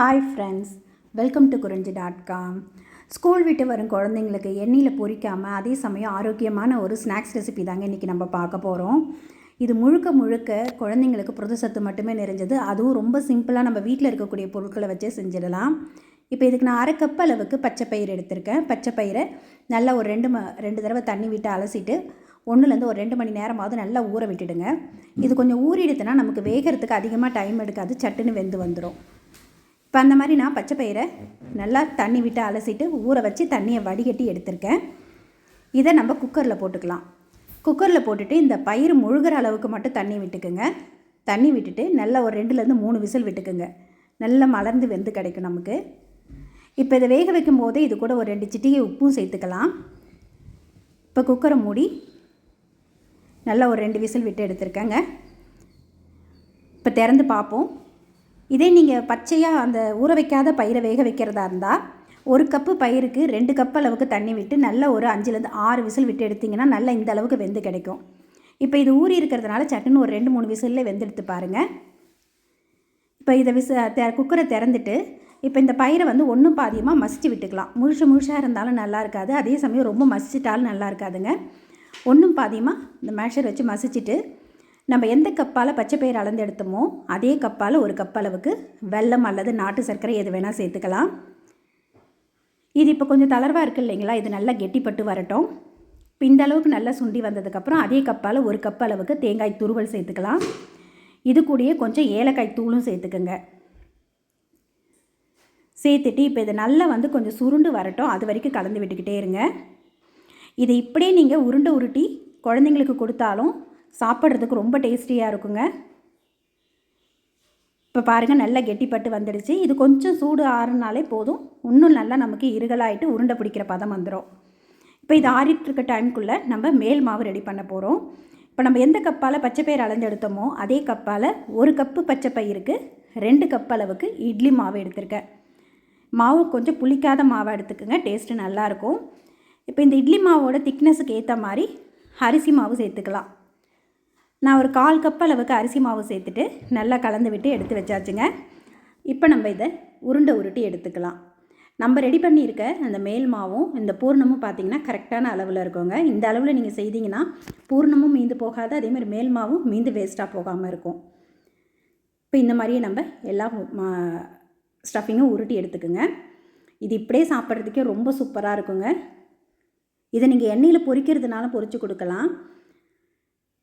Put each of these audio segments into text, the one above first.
Hi friends welcome to Kurinji dot com school விட்டு வரும் குழந்தைங்களுக்கு எண்ணெயில் பொரிக்காமல் அதே சமயம் ஆரோக்கியமான ஒரு ஸ்நாக்ஸ் ரெசிபி தாங்க இன்றைக்கி நம்ம பார்க்க போகிறோம் இது முழுக்க முழுக்க குழந்தைங்களுக்கு புரதசத்து மட்டுமே நிறைஞ்சது. அதுவும் ரொம்ப சிம்பிளாக நம்ம வீட்டில் இருக்கக்கூடிய பொருட்களை வச்சே செஞ்சிடலாம். இப்போ இதுக்கு நான் அரை கப் அளவுக்கு பச்சை பயிர் எடுத்திருக்கேன். பச்சை பயிரை நல்லா ஒரு ரெண்டு ம ரெண்டு தடவை தண்ணி விட்டு அலசிட்டு ஒன்றுலேருந்து ஒரு ரெண்டு மணி நேரமாவது நல்லா ஊற விட்டுடுங்க. இது கொஞ்சம் ஊறிடுத்துனா நமக்கு வேகிறதுக்கு அதிகமாக டைம் எடுக்காது. சட்டுன்னு வெந்து வந்துடும் இப்போ அந்த மாதிரி நான் பச்சை பயிரை நல்லா தண்ணி விட்டு அலசிட்டு ஊற வச்சு தண்ணியை வடிகட்டி எடுத்திருக்கேன். இதை நம்ம குக்கரில் போட்டுக்கலாம். குக்கரில் போட்டுட்டு இந்த பயிர் முழுகிற அளவுக்கு மட்டும் தண்ணி விட்டுக்குங்க. தண்ணி விட்டுட்டு நல்லா ஒரு ரெண்டுலேருந்து மூணு விசில் விட்டுக்குங்க. நல்லா மலர்ந்து வெந்து கிடைக்கும் நமக்கு. இப்போ இதை வேக வைக்கும் போதே இது கூட ஒரு ரெண்டு சிட்டிகை உப்பும் சேர்த்துக்கலாம். இப்போ குக்கரை மூடி நல்லா ஒரு ரெண்டு விசில் விட்டு எடுத்திருக்கேங்க. இப்போ திறந்து பார்ப்போம். இதே நீங்கள் பச்சையாக அந்த ஊற வைக்காத பயிரை வேக வைக்கிறதா இருந்தால் ஒரு கப்பு பயிருக்கு ரெண்டு கப் அளவுக்கு தண்ணி விட்டு நல்ல ஒரு அஞ்சுலேருந்து ஆறு விசில் விட்டு எடுத்திங்கன்னா நல்லா இந்த அளவுக்கு வெந்து கிடைக்கும். இப்போ இது ஊறி இருக்கிறதுனால சட்டுன்னு ஒரு ரெண்டு மூணு விசிலில் வெந்தெடுத்து பாருங்கள் இப்போ இதை விச தெ குக்கரை திறந்துட்டு இப்போ இந்த பயிரை வந்து ஒன்றும் பாதியமாக மசிச்சு விட்டுக்கலாம். முழுசு முழுசாக இருந்தாலும் நல்லா இருக்காது. அதே சமயம் ரொம்ப மசிச்சிட்டாலும் நல்லா இருக்காதுங்க. ஒன்றும் பாதியமாக இந்த மேஷர் வச்சு மசிச்சுட்டு நம்ம எந்த கப்பால் பச்சை பயிர் அளந்து எடுத்தோமோ அதே கப்பால் ஒரு கப் அளவுக்கு வெல்லம் அல்லது நாட்டு சர்க்கரை எது வேணால் சேர்த்துக்கலாம். இது இப்போ கொஞ்சம் தளர்வாக இருக்குது இல்லைங்களா? இது நல்லா கெட்டிப்பட்டு வரட்டும். இப்போ இந்த அளவுக்கு நல்லா சுண்டி வந்ததுக்கப்புறம் அதே கப்பால் ஒரு கப் அளவுக்கு தேங்காய் துருவல் சேர்த்துக்கலாம். இது கூடயே கொஞ்சம் ஏலக்காய் தூளும் சேர்த்துக்குங்க. சேர்த்துட்டு இப்போ இதை நல்லா வந்து கொஞ்சம் சுருண்டு வரட்டும். அது வரைக்கும் கலந்து விட்டுக்கிட்டே இருங்க. இதை இப்படியே நீங்கள் உருண்டை உருட்டி குழந்தைங்களுக்கு கொடுத்தாலும் சாப்பிட்றதுக்கு ரொம்ப டேஸ்டியாக இருக்குங்க. இப்போ பாருங்கள் நல்லா கெட்டிப்பட்டு வந்துடுச்சு. இது கொஞ்சம் சூடு ஆறுனாலே போதும். இன்னும் நல்லா நமக்கு இருகலாயிட்டு உருண்டை பிடிக்கிற பதம் வந்துடும் இப்போ இது ஆறிட்டுருக்க டைம்குள்ளே டைமுக்குள்ளே நம்ம மேல் மாவு ரெடி பண்ண போகிறோம் இப்போ நம்ம எந்த கப்பால் பச்சை பயிர் அளந்து எடுத்தோமோ அதே கப்பால் ஒரு கப்பு பச்சை பயிருக்கு ரெண்டு கப் அளவுக்கு இட்லி மாவு எடுத்திருக்கேன். மாவு கொஞ்சம் புளிக்காத மாவை எடுத்துக்கோங்க டேஸ்ட்டு நல்லாயிருக்கும் இப்போ இந்த இட்லி மாவோட திக்னஸுக்கு ஏற்ற மாதிரி அரிசி மாவு சேர்த்துக்கலாம். நான் ஒரு கால் கப் அளவுக்கு அரிசி மாவு சேர்த்துட்டு நல்லா கலந்து விட்டு எடுத்து வச்சாச்சுங்க. இப்போ நம்ம இதை உருண்டை உருட்டி எடுத்துக்கலாம். நம்ம ரெடி பண்ணியிருக்க அந்த மேல் மாவும் இந்த பூர்ணமும் பார்த்திங்கன்னா கரெக்டான அளவில் இருக்குங்க. இந்த அளவில் நீங்கள் செய்தீங்கன்னா பூர்ணமும் மீந்து போகாது அதேமாதிரி மேல் மாவும் மீந்து வேஸ்ட்டாக போகாமல் இருக்கும். இப்போ இந்த மாதிரியே நம்ம எல்லா ஸ்டஃபிங்கும் உருட்டி எடுத்துக்கோங்க. இது இப்படியே சாப்பிட்றதுக்கே ரொம்ப சூப்பராக இருக்குங்க. இதை நீங்கள் எண்ணெயில் பொரிக்கிறதுனால பொரித்து கொடுக்கலாம்.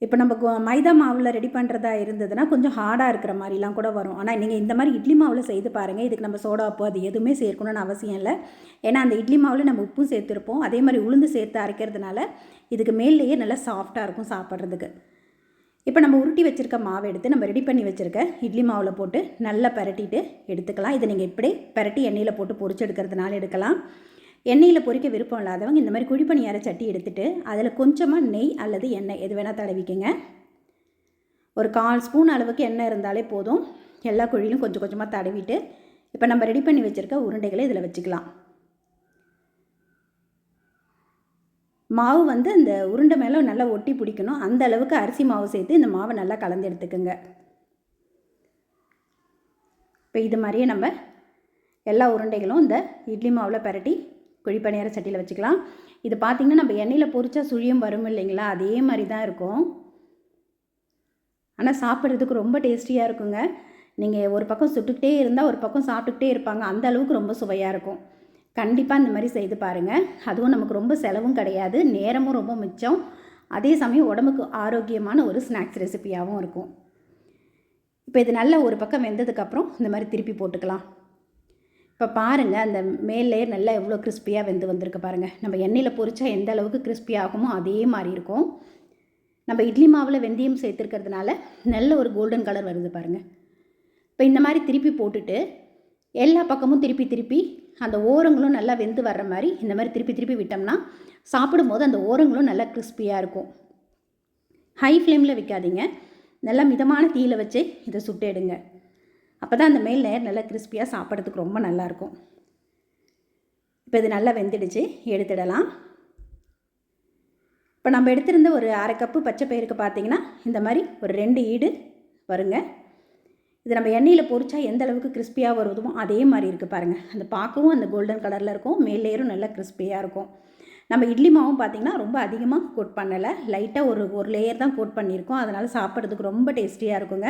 இப்போ நம்ம கு- மைதா மாவில் ரெடி பண்ணுறதா இருந்ததுன்னா கொஞ்சம் ஹார்டாக இருக்கிற மாதிரிலாம் கூட வரும். ஆனால் நீங்கள் இந்த மாதிரி இட்லி மாவில் செய்து பாருங்கள் இதுக்கு நம்ம சோடா உப்பு அது எதுவுமே சேர்க்கணும்னு அவசியம் இல்லை. ஏன்னா அந்த இட்லி மாவில் நம்ம உப்பும் சேர்த்துருப்போம். அதே மாதிரி உளுந்து சேர்த்து அரைக்கிறதுனால இதுக்கு மேலேயே நல்லா சாஃப்டாக இருக்கும் சாப்பிட்றதுக்கு. இப்போ நம்ம உருட்டி வச்சுருக்க மாவை எடுத்து நம்ம ரெடி பண்ணி வச்சுருக்க இட்லி மாவில் போட்டு நல்லா பரட்டிட்டு எடுத்துக்கலாம். இதை நீங்கள் இப்படி பரட்டி எண்ணெயில் போட்டு பொரிச்சு எடுக்கிறதுனால எடுக்கலாம். எண்ணெயில் பொரிக்க விருப்பம் இல்லாதவங்க இந்த மாதிரி குழிப்பணியார சட்டி எடுத்துகிட்டு அதில் கொஞ்சமாக நெய் அல்லது எண்ணெய் எது வேணால் தடவிக்கங்க. ஒரு கால் ஸ்பூன் அளவுக்கு எண்ணெய் இருந்தாலே போதும். எல்லா குழியிலும் கொஞ்சம் கொஞ்சமாக தடவிட்டு இப்போ நம்ம ரெடி பண்ணி வச்சுருக்க உருண்டைகளை இதில் வச்சுக்கலாம். மாவு வந்து இந்த உருண்டை மேலே நல்லா ஒட்டி பிடிக்கணும். அந்த அளவுக்கு அரிசி மாவு சேர்த்து இந்த மாவை நல்லா கலந்து எடுத்துக்கோங்க. இப்போ இது மாதிரியே நம்ம எல்லா உருண்டைகளும் இந்த இட்லி மாவில் பரட்டி குழிப்பணியார சட்டியில் வச்சுக்கலாம். இது பார்த்திங்கன்னா நம்ம எண்ணெயில் பொரிச்சா சுழியும் வரும் இல்லைங்களா? அதே மாதிரி தான் இருக்கும். ஆனால் சாப்பிட்றதுக்கு ரொம்ப டேஸ்டியாக இருக்குங்க. நீங்கள் ஒரு பக்கம் சுட்டுக்கிட்டே இருந்தால் ஒரு பக்கம் சாப்பிட்டுக்கிட்டே இருப்பாங்க. அந்த அளவுக்கு ரொம்ப சுவையாக இருக்கும். கண்டிப்பாக இந்த மாதிரி செய்து பாருங்கள் அதுவும் நமக்கு ரொம்ப செலவும் கிடையாது. நேரமும் ரொம்ப மிச்சம். அதே சமயம் உடம்புக்கு ஆரோக்கியமான ஒரு ஸ்நாக்ஸ் ரெசிபியாகவும் இருக்கும். இப்போ இது நல்லா ஒரு பக்கம் வெந்ததுக்கப்புறம் இந்த மாதிரி திருப்பி போட்டுக்கலாம். இப்போ பாருங்கள் அந்த மேல் லேயர் நல்லா எவ்வளோ கிறிஸ்பியாக வெந்து வந்திருக்கு பாருங்கள் நம்ம எண்ணெயில் பொறிச்சா எந்த அளவுக்கு கிறிஸ்பி ஆகுமோ அதே மாதிரி இருக்கும். நம்ம இட்லி மாவில் வெந்தயம் சேர்த்துருக்கிறதுனால நல்ல ஒரு கோல்டன் கலர் வருது பாருங்கள் இப்போ இந்த மாதிரி திருப்பி போட்டுட்டு எல்லா பக்கமும் திருப்பி திருப்பி அந்த ஓரங்களும் நல்லா வெந்து வர்ற மாதிரி இந்த மாதிரி திருப்பி திருப்பி விட்டோம்னா சாப்பிடும்போது அந்த ஓரங்களும் நல்லா கிறிஸ்பியாக இருக்கும். ஹை ஃப்ளேமில் வைக்காதீங்க. நல்லா மிதமான தீயில வச்சு இதை சுட்டு எடுங்க. அப்போ தான் அந்த மேல் லேயர் நல்லா கிறிஸ்பியாக சாப்பிட்றதுக்கு ரொம்ப நல்லாயிருக்கும். இப்போ இது நல்லா வெந்துடுச்சு எடுத்துடலாம். இப்போ நம்ம எடுத்திருந்த ஒரு அரை கப்பு பச்சை பயிருக்கு பார்த்தீங்கன்னா இந்த மாதிரி ஒரு ரெண்டு ஈடு வருங்க. இது நம்ம எண்ணெயில் பொரிச்சா எந்த அளவுக்கு கிறிஸ்பியாக வருதுமோ அதே மாதிரி இருக்குது பாருங்கள் அந்த பார்க்கவும் அந்த கோல்டன் கலரில் இருக்கும் மேல் லேயரும் நல்லா கிறிஸ்பியாக இருக்கும். நம்ம இட்லி மாவும் பார்த்திங்கன்னா ரொம்ப அதிகமாக கோட் பண்ணலை. லைட்டாக ஒரு ஒரு லேயர் தான் கோட் பண்ணியிருக்கோம். அதனால் சாப்பிட்றதுக்கு ரொம்ப டேஸ்டியாக இருக்குங்க.